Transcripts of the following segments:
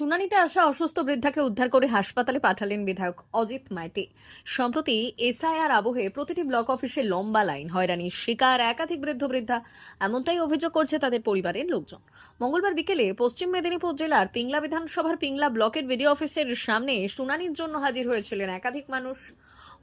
শুনানিতে আসা অসুস্থ বৃদ্ধাকে উদ্ধার করে হাসপাতালে পাঠালেন বিধায়ক অজিত মাইতি। সম্প্রতি এসআইআর আবহে প্রতিটি ব্লক অফিসে লম্বা লাইন, হয়রানির শিকার, একাধিক বৃদ্ধ বৃদ্ধা, এমনটাই অভিযোগ করছে তাদের পরিবারের লোকজন। মঙ্গলবার বিকেলে পশ্চিম মেদিনীপুর জেলার পিংলা বিধানসভার পিংলা ব্লকের বিডিও অফিসের সামনে শুনানির জন্য হাজির হয়েছিলেন একাধিক মানুষ।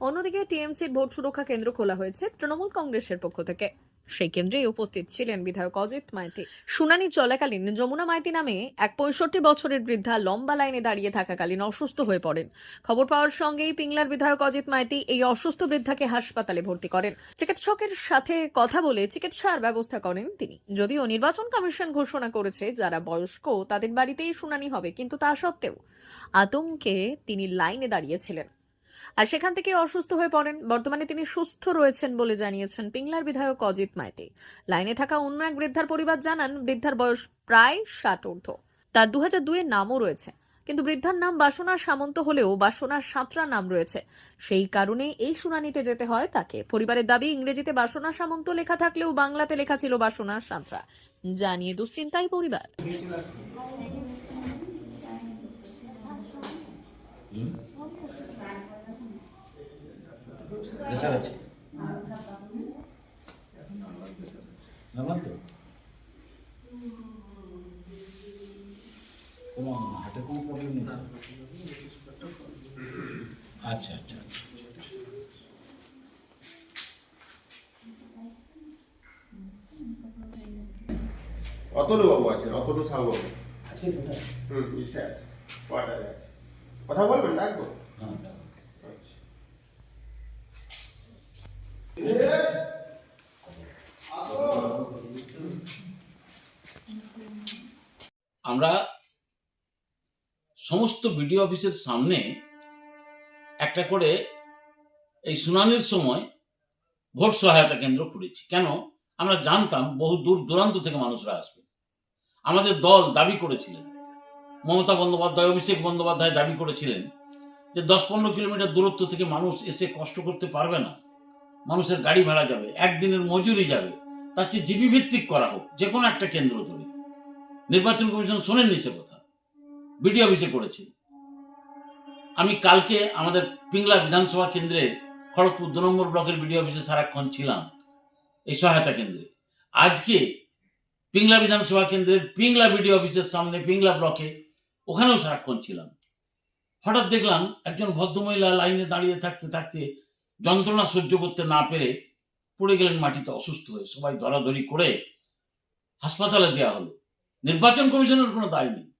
অন্যদিকে টিএমসির ভোট সুরক্ষা কেন্দ্র খোলা হয়েছে তৃণমূল কংগ্রেসের পক্ষ থেকে। সেই কেন্দ্রে উপস্থিত ছিলেন বিধায়ক অজিত মাইতি। শুনানি চলাকালীন যমুনা মাইতি নামে এক পঁয়ষট্টি বছরের বৃদ্ধা লম্বা লাইনে দাঁড়িয়ে থাকাকালীন অসুস্থ হয়ে পড়েন। খবর পাওয়ার সঙ্গেই পিংলার বিধায়ক অজিত মাইতি এই অসুস্থ বৃদ্ধাকে হাসপাতালে ভর্তি করেন। চিকিৎসকের সাথে কথা বলে চিকিৎসার ব্যবস্থা করেন তিনি। যদিও নির্বাচন কমিশন ঘোষণা করেছে যারা বয়স্ক তাদের বাড়িতেই শুনানি হবে, কিন্তু তা সত্ত্বেও আতঙ্কে তিনি লাইনে দাঁড়িয়েছিলেন। আর সেখান থেকে অসুস্থ হয়ে পড়েন। বর্তমানে তিনি সুস্থ রয়েছেন বলে জানিয়েছেন পিংলার বিধায়ক অজিত মাইতি। লাইনে থাকা অন্য এক বৃদ্ধার পরিবার জানান, বৃদ্ধার বয়স প্রায় ষাট ঊর্ধ্ব। তার দু হাজার দুয়ের নামও রয়েছে। কিন্তু বৃদ্ধার নাম বাসনা সামন্ত হলেও বাসনা সাঁতরা নাম রয়েছে। সেই কারণে এই শুনানিতে যেতে হয় তাকে। পরিবারের দাবি, ইংরেজিতে বাসনা সামন্ত লেখা থাকলেও বাংলাতে লেখা ছিল বাসনা সাঁতরা। জানিয়ে দুশ্চিন্তায় পরিবার। প্রেশার আছে। নর্মাল তো কোনো হার্টের কোনো প্রবলেম নেই? আচ্ছা আচ্ছা আচ্ছা। অতনু বাবু আছেন অতনু সাহু বাবু। আছে কোথায়? হুম ইসে আছে। কোয়ার্টারে আছে। কথা বলবেন ডাকবো? হ্যাঁ। আচ্ছা আমরা সমস্ত বিডিও অফিসের সামনে একটা করে এই শুনানির সময় ভোট সহায়তা কেন্দ্র খুলেছি। কেন? আমরা জানতাম বহু দূর দূরান্ত থেকে মানুষরা আসবে। আমাদের দল দাবি করেছিলেন। মমতা বন্দ্যোপাধ্যায়, অভিষেক বন্দ্যোপাধ্যায় দাবি করেছিলেন যে দশ পনেরো কিলোমিটার দূরত্ব থেকে মানুষ এসে কষ্ট করতে পারবে না। মানুষের গাড়ি ভাড়া যাবে, একদিনের মজুরি যাবে, তার চেয়ে জিবি ভিত্তিক করা হোক, যে কোনো একটা কেন্দ্র ধরে। নির্বাচন কমিশন শোনেননি সে কথা। বিডিও অফিসে করেছে। আমি কালকে আমাদের পিংলা বিধানসভা কেন্দ্রে, খড়গপুর দু নম্বর ব্লকের বিডিও অফিসে সারাক্ষণ ছিলাম, এই সহায়তা কেন্দ্রে। আজকে পিংলা বিধানসভা কেন্দ্রের পিংলা বিডিও অফিসের সামনে, পিংলা ব্লকে, ওখানেও সারাক্ষণ ছিলাম। হঠাৎ দেখলাম একজন ভদ্রমহিলা লাইনে দাঁড়িয়ে থাকতে থাকতে যন্ত্রণা সহ্য করতে না পেরে পড়ে গেলেন মাটিতে অসুস্থ হয়ে। সবাই দরাদরি করে হাসপাতালে দেওয়া হলো। নির্বাচন কমিশনের কোনো দায় নেই।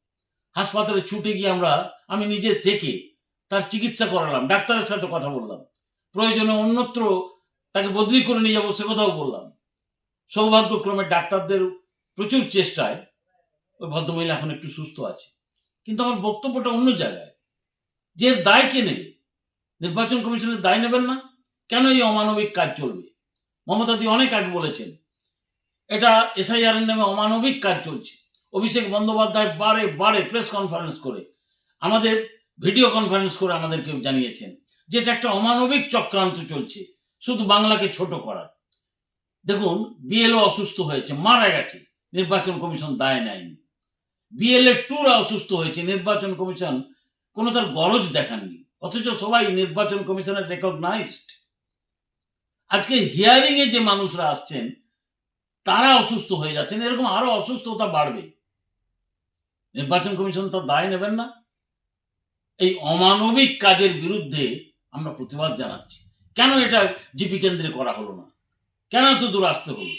হাসপাতালে ছুটে গিয়ে আমরা, আমি নিজে থেকে তার চিকিৎসা করালাম, ডাক্তারের সাথে কথা বললাম। প্রয়োজনে অন্যত্র তাকে বদলি করে নিয়ে যাব সে কথাও বললাম। সৌভাগ্যক্রমে ডাক্তারদের প্রচুর চেষ্টায়, ওই ভদ্রমহিলা এখন একটু সুস্থ আছে। কিন্তু আমার বক্তব্যটা অন্য জায়গায়। যে দায় কে নেবে? নির্বাচন কমিশনের দায় নেবেন না? কেন এই অমানবিক কাজ চলবে? মমতাদি অনেক আগে বলেছেন, এটা এসআইআর এর নামে অমানবিক কাজ চলছে। অভিষেক বন্দ্যোপাধ্যায় বারে বারে প্রেস কনফারেন্স করে, আমাদের ভিডিও কনফারেন্স করে আমাদেরকে জানিয়েছেন যে এটা একটা অমানবিক চক্রান্ত চলছে, শুধু বাংলাকে ছোট করা। দেখুন বিএলও অসুস্থ হয়েছে, মারা গেছে, নির্বাচন কমিশন দায় নেয়নি। বিএলএ টুরা অসুস্থ হয়েছে, নির্বাচন কমিশন কোনো তার গরজ দেখাননি। অথচ সবাই নির্বাচন কমিশনের রেকগনাইজড আজকে হিয়ারিং এ যে মানুষরা আসছেন, তারা অসুস্থ হয়ে যাচ্ছেন। এরকম আরও অসুস্থতা বাড়বে। নির্বাচন কমিশন তার দায় নেবেন না। এই অমানবিক কাজের বিরুদ্ধে আমরা প্রতিবাদ জানাচ্ছি। কেন এটা জিপি কেন্দ্রে করা হলো না? কেন এত দূর আসতে হলো?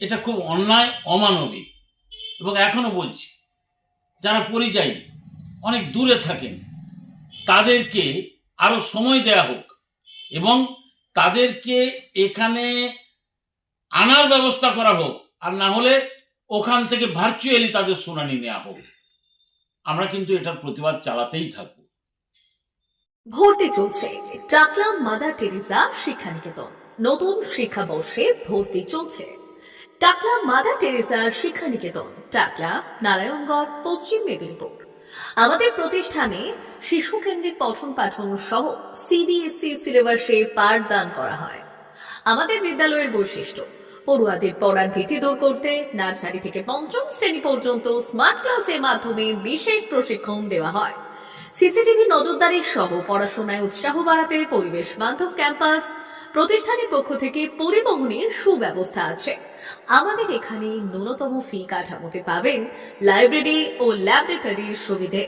এটা খুব অন্যায়, অমানবিক। এবং এখনও বলছি, যারা পরিযায়ী, অনেক দূরে থাকেন, তাদেরকে আরও সময় দেয়া হোক। এবং তাদেরকে এখানে আনার ব্যবস্থা করা হোক, আর না হলে ওখান থেকে ভার্চুয়ালি তাদের শুনানি নেওয়া হোক। আমরা কিন্তু এটার প্রতিবাদ চালাতেই থাকব। ভর্তি চলছে। টাকলা মাদার টেরিজা শিক্ষানিকেতন। নতুন শিক্ষাবর্ষে ভর্তি চলছে। টাকলা মাদার টেরিজা শিক্ষানিকেতন। টাকলা নারায়ণগড়, পশ্চিম মেদিনীপুর। আমাদের প্রতিষ্ঠানে শিশু কেন্দ্রিক পঠন পাঠন সহ সিবিএসই সিলেবাসে পাঠদান করা হয়। আমাদের বিদ্যালয়ের বৈশিষ্ট্য, পড়ুয়াদের পড়ার ভীতি দূর করতে নার্সারি থেকে পঞ্চম শ্রেণি পর্যন্ত স্মার্ট ক্লাসের মাধ্যমে বিশেষ প্রশিক্ষণ দেওয়া হয়। সিসিটিভি নজরদারি সহ পড়াশোনায় উৎসাহ বাড়াতে পরিবেশ বান্ধব ক্যাম্পাস, প্রতিষ্ঠানের পক্ষ থেকে পরিবহনের সুব্যবস্থা আছে। আমাদের এখানে ন্যূনতম ফি কাঠামোতে পাবেন লাইব্রেরি ও ল্যাবরেটরির সুবিধে।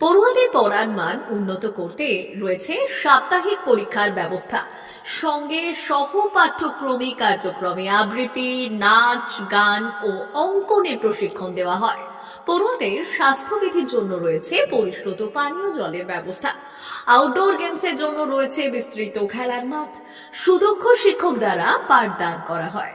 পড়ুয়াদের পড়ার মান উন্নত করতে রয়েছে সাপ্তাহিক পরীক্ষার ব্যবস্থা। সঙ্গে সহ পাঠ্যক্রমিক কার্যক্রমে আবৃত্তি, নাচ, গান ও অঙ্কনের প্রশিক্ষণ দেওয়া হয়। পড়ুয়াদের স্বাস্থ্যবিধির জন্য রয়েছে পরিশ্রুত পানীয় জলের ব্যবস্থা। আউটডোর গেমসের জন্য রয়েছে বিস্তৃত খেলার মাঠ। সুদক্ষ শিক্ষক দ্বারা পাঠদান করা হয়।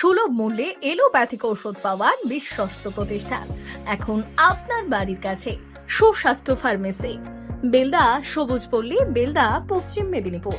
সুলভ মূল্যে এলোপ্যাথিক ঔষধ পাওয়ার বিশ্বস্ত প্রতিষ্ঠান। এখন আপনার বাড়ির কাছে সুস্বাস্থ্য ফার্মেসি। বেলদা সবুজ পল্লী বেলদা, পশ্চিম মেদিনীপুর।